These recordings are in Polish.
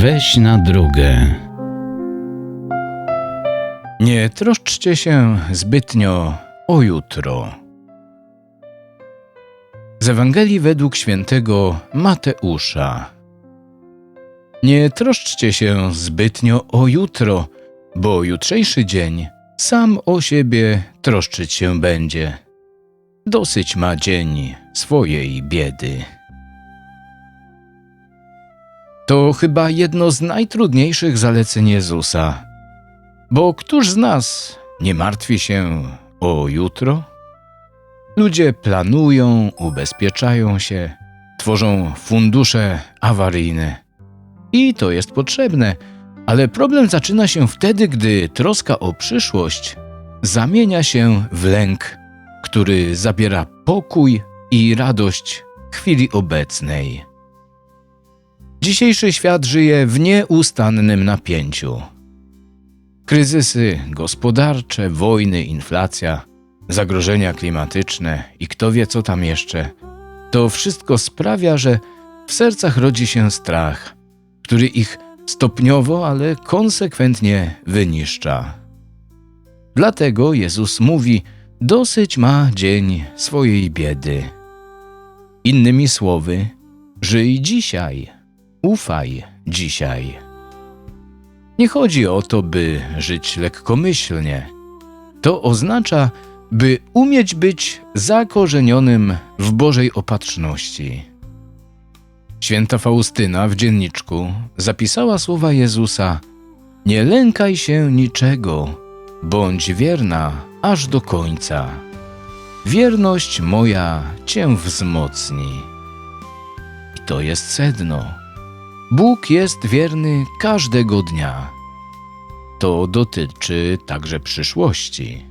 Weź na drogę. Nie troszczcie się zbytnio o jutro. Z Ewangelii według świętego Mateusza. Nie troszczcie się zbytnio o jutro, bo jutrzejszy dzień sam o siebie troszczyć się będzie. Dosyć ma dzień swojej biedy. To chyba jedno z najtrudniejszych zaleceń Jezusa. Bo któż z nas nie martwi się o jutro? Ludzie planują, ubezpieczają się, tworzą fundusze awaryjne. I to jest potrzebne, ale problem zaczyna się wtedy, gdy troska o przyszłość zamienia się w lęk, który zabiera pokój i radość chwili obecnej. Dzisiejszy świat żyje w nieustannym napięciu. Kryzysy gospodarcze, wojny, inflacja, zagrożenia klimatyczne i kto wie co tam jeszcze. To wszystko sprawia, że w sercach rodzi się strach, który ich stopniowo, ale konsekwentnie wyniszcza. Dlatego Jezus mówi: Dosyć ma dzień swojej biedy. Innymi słowy, żyj dzisiaj, ufaj dzisiaj. Nie chodzi o to, by żyć lekkomyślnie. To oznacza, by umieć być zakorzenionym w Bożej opatrzności. Święta Faustyna w dzienniczku zapisała słowa Jezusa: Nie lękaj się niczego, bądź wierna aż do końca. Wierność moja cię wzmocni. I to jest sedno. Bóg jest wierny każdego dnia. To dotyczy także przyszłości.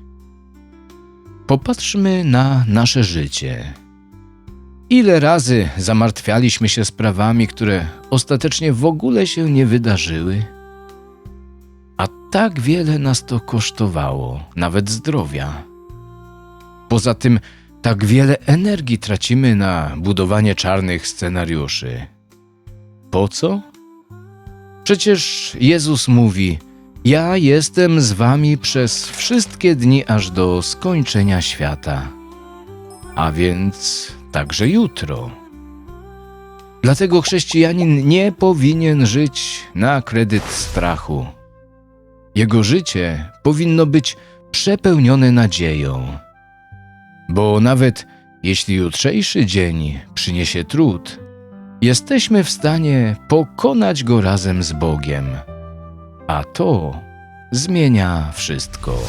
Popatrzmy na nasze życie. Ile razy zamartwialiśmy się sprawami, które ostatecznie w ogóle się nie wydarzyły? A tak wiele nas to kosztowało, nawet zdrowia. Poza tym, tak wiele energii tracimy na budowanie czarnych scenariuszy. Po co? Przecież Jezus mówi: Ja jestem z wami przez wszystkie dni aż do skończenia świata. A więc także jutro. Dlatego chrześcijanin nie powinien żyć na kredyt strachu. Jego życie powinno być przepełnione nadzieją. Bo nawet jeśli jutrzejszy dzień przyniesie trud, jesteśmy w stanie pokonać go razem z Bogiem. A to zmienia wszystko.